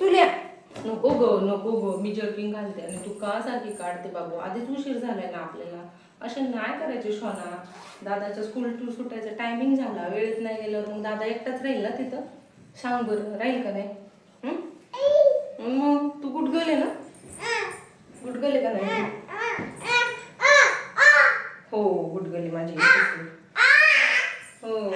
तुल्या नको ग नको ग. मी जर्किंग घालते आणि तू का सारखी काढते बाबू. आधीच उशीर झालाय ना आपल्याला. असे नाही करायचे शोना. दादाच्या स्कूल टू सुटायचा टायमिंग झाला. वेळेत नाही गेलं मग दादा एकटाच राहील ना तिथं? सांग बरं. राहील का नाही? मग तू कुठ गेले ना? कुठ गेले का नाही? हो गुड गेली माझी? हो.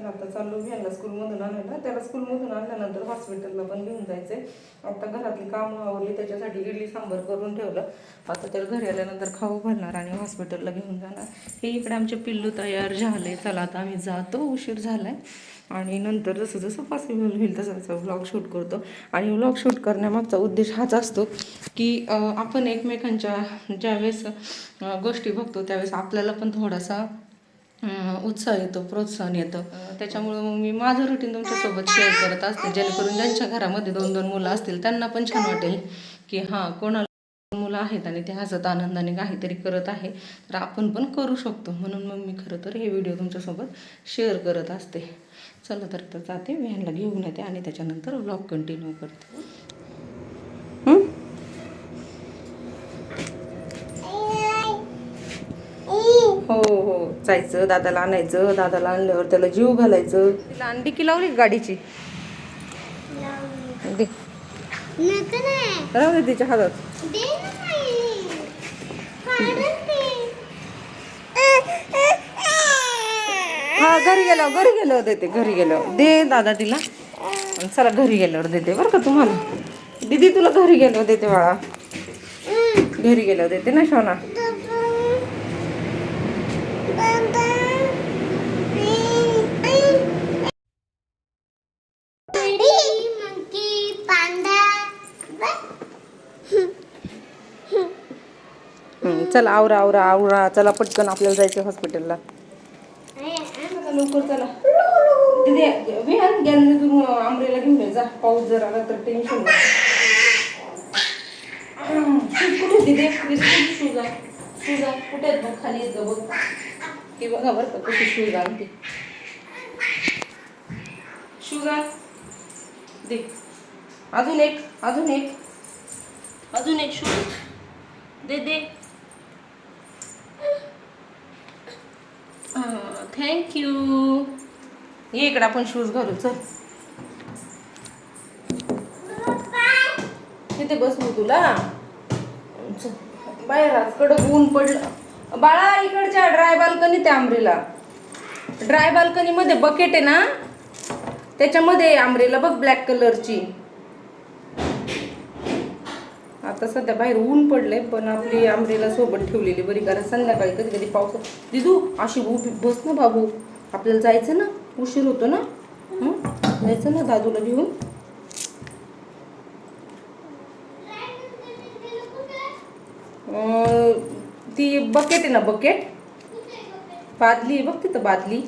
चला आता चाललो घ्यायला स्कूलमधून आणायला. त्याला स्कूलमधून आणल्यानंतर हॉस्पिटलला पण घेऊन जायचंय. आता घरातली कामं आवरली त्याच्यासाठी इडली सांबार करून ठेवलं. आता त्याला घरी आल्यानंतर खाऊ घालणार आणि हॉस्पिटलला घेऊन जाणार. हे इकडे आमचे पिल्लू तयार झाले. चला आता आम्ही जातो. उशीर झालाय. आणि नंतर जसं जसं पॉसिबल होईल तसं तसं व्लॉग शूट करतो. आणि व्लॉग शूट करण्यामागचा उद्देश हाच असतो की आपण एकमेकांच्या ज्यावेळेस गोष्टी बघतो त्यावेळेस आपल्याला पण थोडासा उत्साह येतो प्रोत्साहन येतं. त्याच्यामुळं मग मी माझं रुटीन तुमच्यासोबत शेअर करत असते. जेणेकरून ज्यांच्या घरामध्ये दोन दोन मुलं असतील त्यांना पण छान वाटेल की हां कोणाला मुलं आहेत आणि ते हसत आनंदाने काहीतरी करत आहे तर आपण पण करू शकतो. म्हणून मग मी खरं तर हे व्हिडिओ तुमच्यासोबत शेअर करत असते. चला तर जाते व्हॅनला घेऊन येते आणि त्याच्यानंतर ब्लॉग कंटिन्यू करते हं? हो हो जायचं दादाला आणायचं दादाला आणल्यावर त्याला जीव घालायचं. तिला अंडी की लावली गाडीची? दे. राहू दे तिच्या हातात. हा घरी गेल्यावर घरी गेल्यावर देते घरी गेल्यावर. दे दादा तिला. चला घरी गेल्यावर देते बरं का तुम्हाला. दीदी तुला घरी गेल्यावर देते बाळा. घरी गेल्यावर देते ना शोना? चला आवरा आवरा आवरा. चला पटकन आपल्याला जायचं हॉस्पिटलला लवकर चला. दीदी विहान गॅलरी आंबरेला घेऊन ये. जा पाऊस जर आला तर टेन्शन कुठे दिदे? शूज आहे शूज कुठे खाली येत बघ. हे बघा बरं का कशी शूज आणते. शूज आण. दे. अजून एक अजून एक. अजून एक शूज. दे दे. थँक्यू ये इकडे आपण शूज घालू चल. तिथे बसू तुला. बाहेर आज कडक ऊन पडलं. बाळा इकडच्या ड्राय बाल्कनी त्या आंबरीला ड्राय बाल्कनीमध्ये बकेट आहे ना? त्याच्यामध्ये आंबरेला बघ ब्लॅक कलरची आता सध्या बाहेर ऊन पडलंय पण आपली आंबरेला सोबत ठेवलेली बरी. कारण संध्याकाळी कधी कधी पाऊस दिदू अशी उभी बस ना बाबू. आपल्याला जायचं ना? उशीर होतो ना? जायचं ना दादूला घेऊन? अं, ती बकेट आहे ना बकेट बादली बघ तिथं बादली.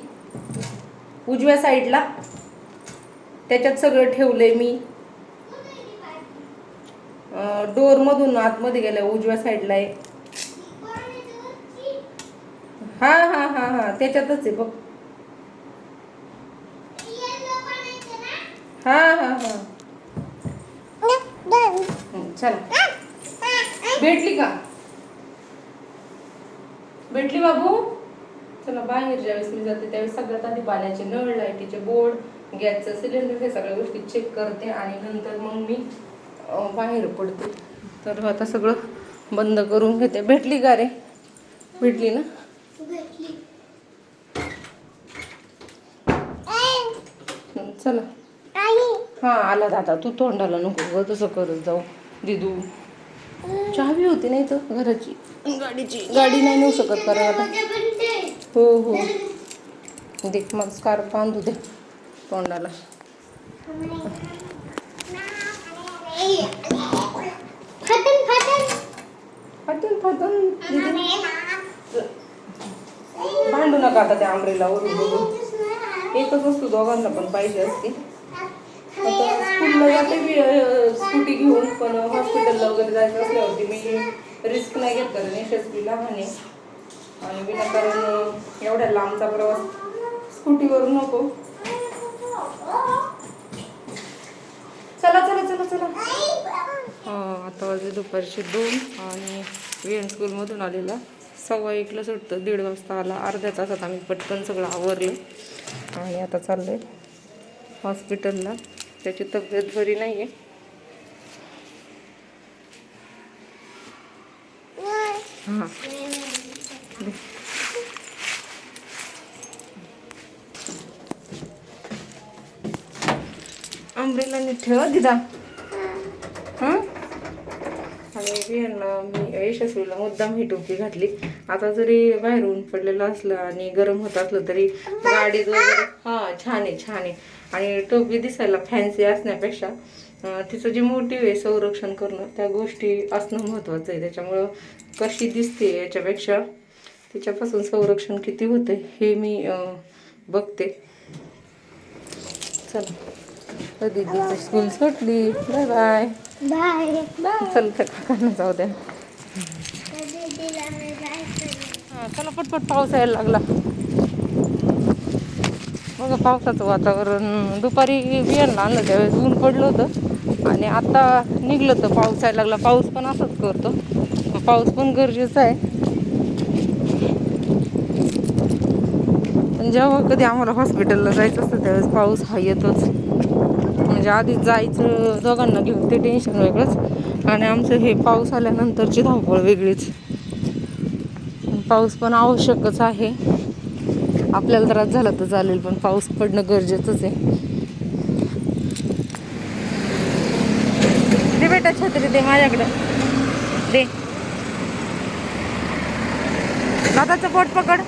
उजव्या साईडला त्याच्यात सगळं ठेवलंय मी. डोर मधून आतमध्ये गेल्या उजव्या साईडला आहे. हा हा हा हा त्याच्यातच आहे बघ. हा हा हा. हं, चला. भेटली का? भेटली बाबू? चला बाहेर ज्यावेळेस मी जाते त्यावेळेस सगळ्यात आधी पाण्याचे नळ लाईटीचे बोर्ड गॅसचं सिलेंडर हे सगळ्या गोष्टी चेक करते आणि नंतर मग मी बाहेर पडते. तर आता सगळं बंद करून घेते. भेटली का रे? भेटली ना? चला. हा आला दादा तू तोंडाला नको ग तसं करत जाऊ. दिदू. चावी होती नाही तर घराची. गाडीची. गाडी नाही नेऊ शकत कारण आता. हो हो. दे मग स्कार्फ बांधू दे तोंडाला. फाटून फाटून. भांडू नका आता त्या आंबरेला वरून बघून. एकच वस्तू दोघांना पण पाहिजे असते. आता स्कूलला मी स्कूटी घेऊन पण हॉस्पिटलला वगैरे जायचं असल्यावरती मी रिस्क नाही घेत कारण यशस्वी लहान आहे आणि विनाकारण एवढ्या लांबचा प्रवास स्कूटीवरून नको. चला चला चला चला. हो, आता वाजले दुपारचे दोन आणि विएन स्कूलमधून आलेला. सव्वा एकला सुटतं दीड वाजता आला. अर्ध्या तासात आम्ही पटकन सगळं आवरले. आणि आता चाललं आहे हॉस्पिटलला. त्याची तब्येत बरी नाही आहे हां. आंब्रेला ठेवा दिदा. हां? आणि मी यशस्वीला मुद्दाम ही टोपी घातली. आता जरी बाहेर ऊन पडलेलं असलं आणि गरम होत असलं तरी गाडीत वगैरे हां छान आहे छान आहे. आणि टोपी दिसायला फॅन्सी असण्यापेक्षा तिचं जे मोटिव्ह आहे संरक्षण करणं त्या गोष्टी असणं महत्त्वाचं आहे. त्याच्यामुळं कशी दिसते याच्यापेक्षा तिच्यापासून संरक्षण किती होतं हे मी बघते. चला. दीदीची स्कूल सुटली. बाय बाय बाय बाय चल त्या काकांना जाऊ द्या. चला पटपट पाऊस यायला लागला. बघा पावसाचं वातावरण दुपारी बियाणं आणलं त्यावेळेस ऊन पडलं होतं. आणि आत्ता निघलं तर पाऊस यायला लागला. पाऊस पण असंच करतो. पाऊस पण गरजेचा आहे. पण जेव्हा कधी आम्हाला हॉस्पिटलला जायचं असतं त्यावेळेस पाऊस हा येतोच. म्हणजे आधी जायचं दोघांना घेऊन ते टेन्शन वेगळंच. आणि आमचं हे पाऊस आल्यानंतरची धावपळ वेगळीच. पाऊस पण आवश्यकच आहे. आपल्याला त्रास झाला तर चालेल पण पाऊस पडणं गरजेचंच आहे. दे बेटा छत्री दे माझ्याकडं. दे. दादाचं पोट पकड.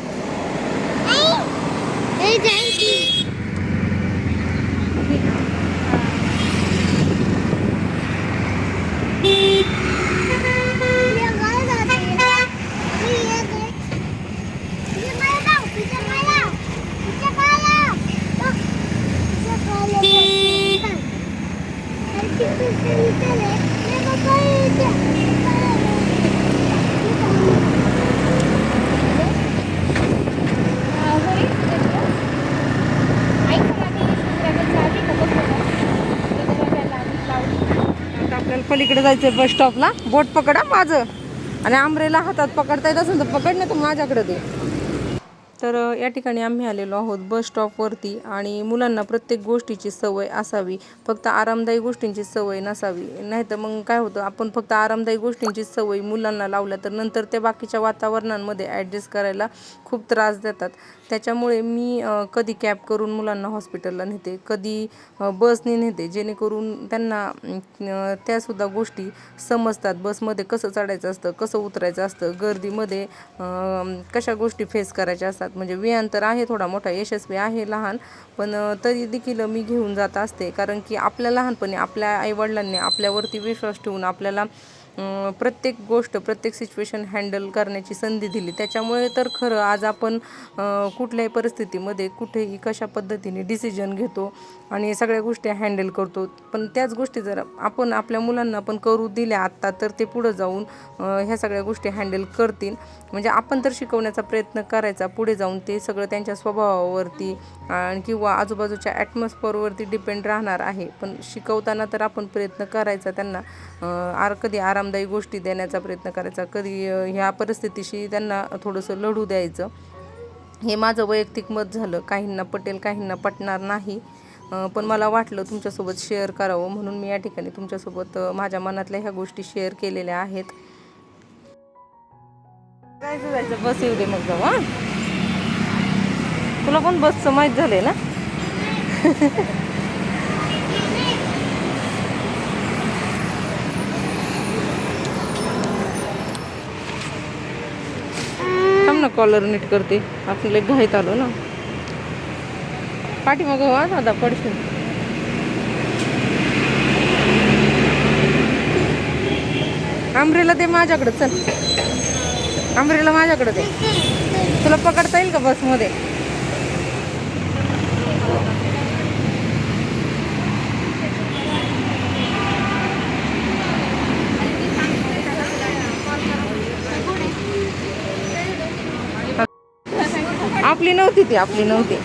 पलीकडे जायचं बस स्टॉपला बोट पकडा माझं. आणि आंब्रेला हातात पकडता येत असेल तर पकड ना तर माझ्याकडे दे. तर या ठिकाणी आम्ही आलेलो आहोत बस स्टॉपवरती आणि मुलांना प्रत्येक गोष्टीची सवय असावी. फक्त आरामदायी गोष्टींची सवय नसावी. नाही तर मग काय होतं आपण फक्त आरामदायी गोष्टींची सवय मुलांना लावल्या तर नंतर ते बाकीच्या वातावरणांमध्ये ॲडजस्ट करायला खूप त्रास देतात. त्याच्यामुळे मी कधी कॅब करून मुलांना हॉस्पिटलला नेते कधी बसने नेते जेणेकरून त्यांना त्यासुद्धा गोष्टी समजतात. बसमध्ये कसं चढायचं असतं कसं उतरायचं असतं गर्दीमध्ये कशा गोष्टी फेस करायच्या असतात. म्हणजे वियान तर आहे थोडा मोठा यशस्वी आहे लहान पण तरी देखील मी घेऊन जात असते. कारण की आपल्या लहानपणी आपल्या आईवडिलांनी आपल्यावरती विश्वास ठेवून आपल्याला प्रत्येक गोष्ट प्रत्येक सिच्युएशन हँडल करण्याची संधी दिली. त्याच्यामुळे तर खरं आज आपण कुठल्याही परिस्थितीमध्ये कुठेही कशा पद्धतीने डिसिजन घेतो आणि सगळ्या गोष्टी हँडल करतो. पण त्याच गोष्टी जर आपण आपल्या मुलांना पण करू दिल्या आत्ता तर ते पुढं जाऊन ह्या सगळ्या गोष्टी हँडल करतील. म्हणजे आपण तर शिकवण्याचा प्रयत्न करायचा पुढे जाऊन ते सगळं त्यांच्या स्वभावावरती आणि किंवा आजूबाजूच्या ॲटमॉस्फिअरवरती डिपेंड राहणार आहे. पण शिकवताना तर आपण प्रयत्न करायचा त्यांना. आर कधी आराम आरामदायी गोष्टी देण्याचा प्रयत्न करायचा. कधी ह्या परिस्थितीशी त्यांना थोडंसं लढू द्यायचं. हे माझं वैयक्तिक मत झालं. काहींना पटेल काहींना पटणार नाही. पण मला वाटलं तुमच्यासोबत शेअर करावं म्हणून मी या ठिकाणी तुमच्यासोबत माझ्या मनातल्या ह्या गोष्टी शेअर केलेल्या आहेत. जायचं जायचं बस येऊ दे मग जाऊ हां. तुला पण बसचं माहीत झालंय ना? कॉलर नीट करते. आपल्याला घाईत आलो ना. पाठीमाग हा दादा पडशील. आंब्रेला दे माझ्याकडं चल. आंब्रेला माझ्याकडं दे. तुला पकडता येईल का बसमध्ये आपली नव्हती ती आपली नव्हती.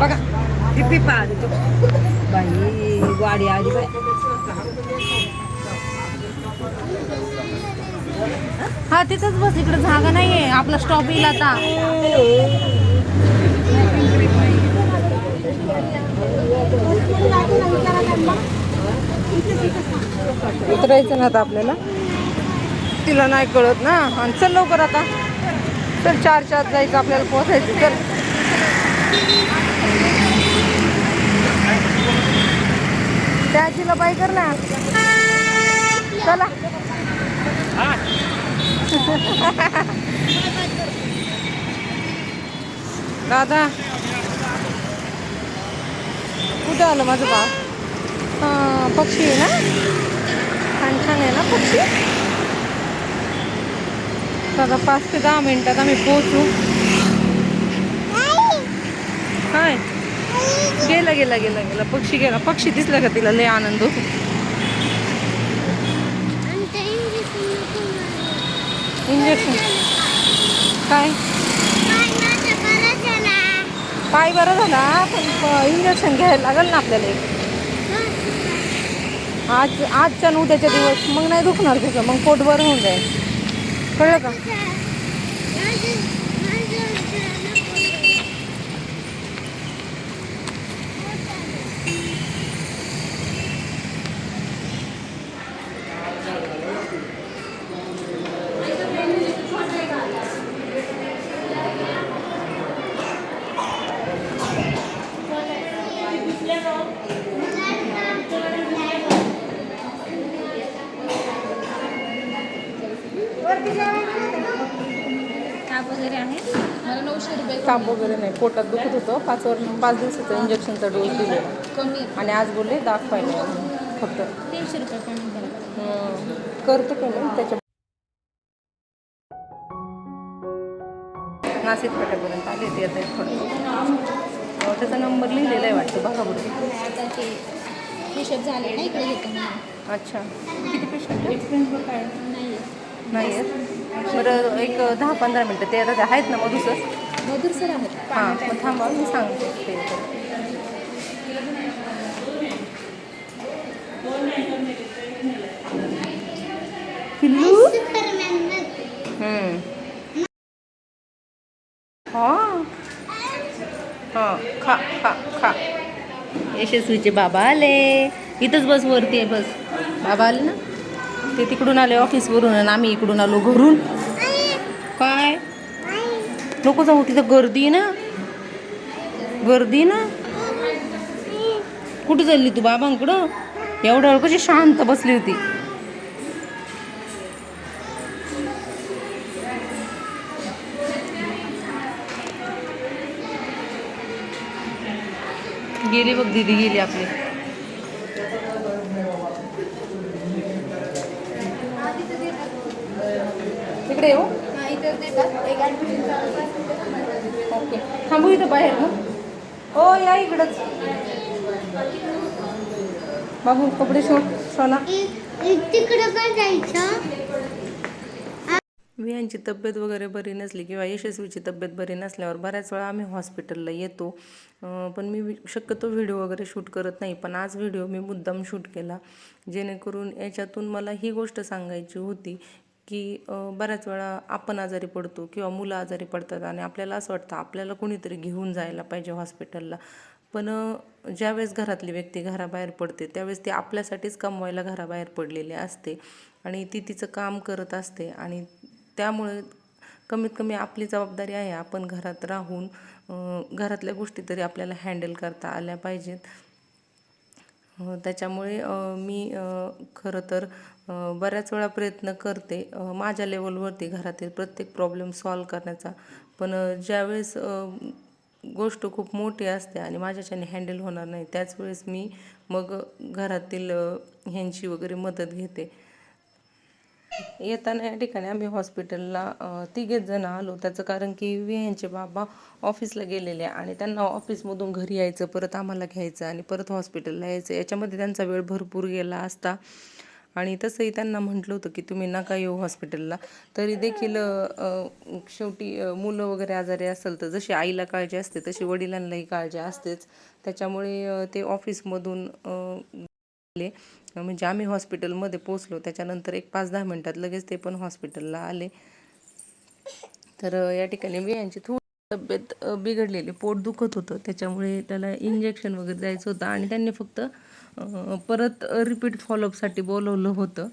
बघा किती पाहत बाई गाडी आली बाय हा तिथंच बस इकडे जागा नाहीये. आपला स्टॉप येईल आता. उतरायचं ना आता आपल्याला? तिला नाही कळत ना. आणि चल लवकर आता. चल चार चार जायचं आपल्याला पोचायचं चल. त्या आजीला बाय कर ना. चला. दादा. कुठं आलं माझं बा हां पक्षी आहे ना छान छान आहे ना पक्षी दादा पाच ते दहा मिनिटात आम्ही पोहोचू काय गेला गेला गेला गेला पक्षी गेला पक्षी दिसला का तिला लय आनंद होतो इंजेक्शन काय पाय बरं झाला पण इंजेक्शन घ्यायला लागेल ना आपल्याला एक आज आजच्या आणि उद्याच्या दिवस. मग नाही दुखणार तुझं. मग पोट बरं होऊन जाईल. कळलं का ताप वगैरे आहे मला नऊशे रुपये ताप वगैरे नाही. पोटात दुखत होतं. पाच वर पाच दिवसाचा इंजेक्शनचा डोस दिले कमी. आणि आज बोलले दाखवायला फक्त. तीनशे रुपये. करतो पेमेंट त्याच्या नाशिक फाट्यापर्यंत आले ते आता थोडं त्याचा नंबर लिहिलेला आहे वाटतं. बघा बरं. आता ते हिशोब झाले ना इकडे अच्छा. किती पेशंट काय नाही आहेत. बरं एक दहा पंधरा मिनटं. ते आता आहेत ना मधुसर. मधुर सर आहेत. हां मग थांबा मी सांगते ते. पिल्लू? हम्म. हां. हां खा खा खा. यशस्वीचे बाबा आले. इथंच बस वरती आहे बस. बाबा आले ना? ते तिकडून आले ऑफिसवरून आणि आम्ही इकडून आलो घरून. काय? नको जाऊ तिथं गर्दी ना. गर्दी ना. कुठे चालली तू बाबांकडं? एवढ्या वेळ कशी शांत बसली होती. गेली बघ दीदी गेली आपली इकडे येऊ ओके थांबू इथं बाहेर ना हो या इकडंच. बाबू कपडे शो शोना तिकडं पण जायचं? वियांची तब्येत वगैरे बरी नसली किंवा यशस्वीची तब्येत बरी नसल्यावर बऱ्याच वेळा आम्ही हॉस्पिटलला येतो. अं, पण मी शक्यतो व्हिडिओ वगैरे शूट करत नाही पण आज व्हिडिओ मी मुद्दाम शूट केला. जेणेकरून याच्यातून मला ही गोष्ट सांगायची होती की बऱ्याच वेळा आपण आजारी पडतो किंवा मुलं आजारी पडतात आणि आपल्याला असं वाटतं आपल्याला कोणीतरी घेऊन जायला पाहिजे हॉस्पिटलला. पण ज्यावेळेस घरातली व्यक्ती घराबाहेर पडते त्यावेळेस ती आपल्यासाठीच कमवायला घराबाहेर पडलेली असते आणि ती तिचं काम करत असते आणि त्यामुळे कमीत कमी आपली जबाबदारी आहे आपण घरात राहून घरातल्या गोष्टी तरी आपल्याला हँडल करता आल्या पाहिजेत. त्याच्यामुळे मी खरं तर बऱ्याच वेळा प्रयत्न करते माझ्या लेवलवरती घरातील प्रत्येक प्रॉब्लेम सॉल्व करण्याचा. पण ज्यावेळेस गोष्ट खूप मोठी असते आणि माझ्याच्याने हँडल होणार नाही त्याच वेळेस मी मग घरातील ह्यांची वगैरे मदत घेते. येताना या ठिकाणी आम्ही हॉस्पिटलला तिघेच जण आलो. त्याचं कारण की यांचे बाबा ऑफिसला गेलेले आणि त्यांना ऑफिसमधून घरी यायचं परत आम्हाला घ्यायचं आणि परत हॉस्पिटलला यायचं. याच्यामध्ये त्यांचा वेळ भरपूर गेला असता. आणि तसंही त्यांना म्हटलं होतं की तुम्ही नका येऊ हॉस्पिटलला. तरी देखील शेवटी मुलं वगैरे आजारी असेल तर जशी आईला काळजी असते तशी वडिलांनाही काळजी असतेच. त्याच्यामुळे ते ऑफिसमधून आले म्हणजे आम्ही हॉस्पिटलमध्ये पोचलो त्याच्यानंतर एक पाच दहा मिनटात लगेच ते पण हॉस्पिटलला आले. तर या ठिकाणी वियांची थोडी तब्येत बिघडलेली पोट दुखत होतं. त्याच्यामुळे त्याला इंजेक्शन वगैरे द्यायचं होतं आणि त्यांनी फक्त परत रिपीट फॉलोअपसाठी बोलवलं होतं.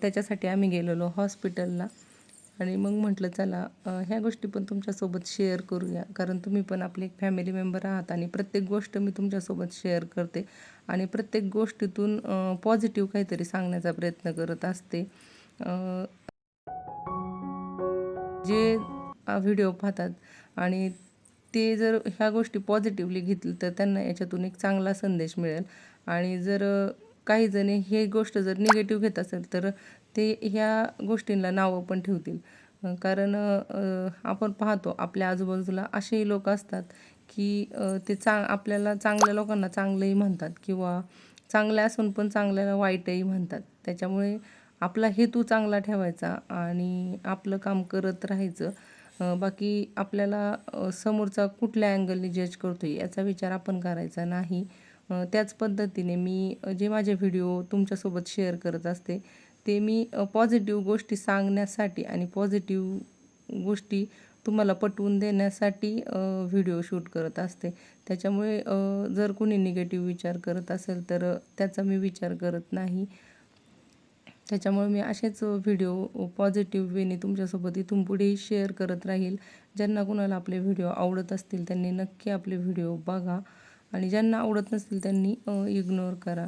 त्याच्यासाठी आम्ही गेलेलो हॉस्पिटलला. आणि मग म्हटलं चला ह्या गोष्टी पण तुमच्यासोबत शेअर करूया. कारण तुम्ही पण आपले एक फॅमिली मेंबर आहात आणि प्रत्येक गोष्ट मी तुमच्यासोबत शेअर करते आणि प्रत्येक गोष्टीतून पॉझिटिव्ह काहीतरी सांगण्याचा प्रयत्न करत असते. जे व्हिडिओ पाहतात आणि ते जर ह्या गोष्टी पॉझिटिव्हली घेतलं तर त्यांना याच्यातून एक चांगला संदेश मिळेल. आणि जर काही जणी हे गोष्ट जर निगेटिव्ह घेत असेल तर ते ह्या गोष्टींना नावं पण ठेवतील. कारण आपण पाहतो आपल्या आजूबाजूला असेही लोक असतात की ते चा आपल्याला चांगल्या लोकांना चांगलंही म्हणतात किंवा चांगल्या असून पण चांगल्याला वाईटही म्हणतात. त्याच्यामुळे आपला हेतू चांगला ठेवायचा आणि आपलं काम करत राहायचं. बाकी आपल्याला समोरचा कुठल्या अँगलने जज करतो याचा विचार आपण करायचा नाही. त्याच पद्धतीने मी जे माझे व्हिडिओ तुमच्यासोबत शेअर करत असते ते मी पॉझिटिव्ह गोष्टी सांगण्यासाठी आणि पॉझिटिव्ह गोष्टी तुम्हाला पटवून देण्यासाठी व्हिडिओ शूट करत असते. त्याच्यामुळे जर कोणी निगेटिव्ह विचार करत असेल तर त्याचा मी विचार करत नाही. त्याच्यामुळे मी असेच व्हिडिओ पॉझिटिव्ह वेने तुमच्यासोबत इथून पुढेही शेअर करत राहील. ज्यांना कुणाला आपले व्हिडिओ आवडत असतील त्यांनी नक्की आपले व्हिडिओ बघा. आणि ज्यांना आवडत नसतील त्यांनी इग्नोर करा.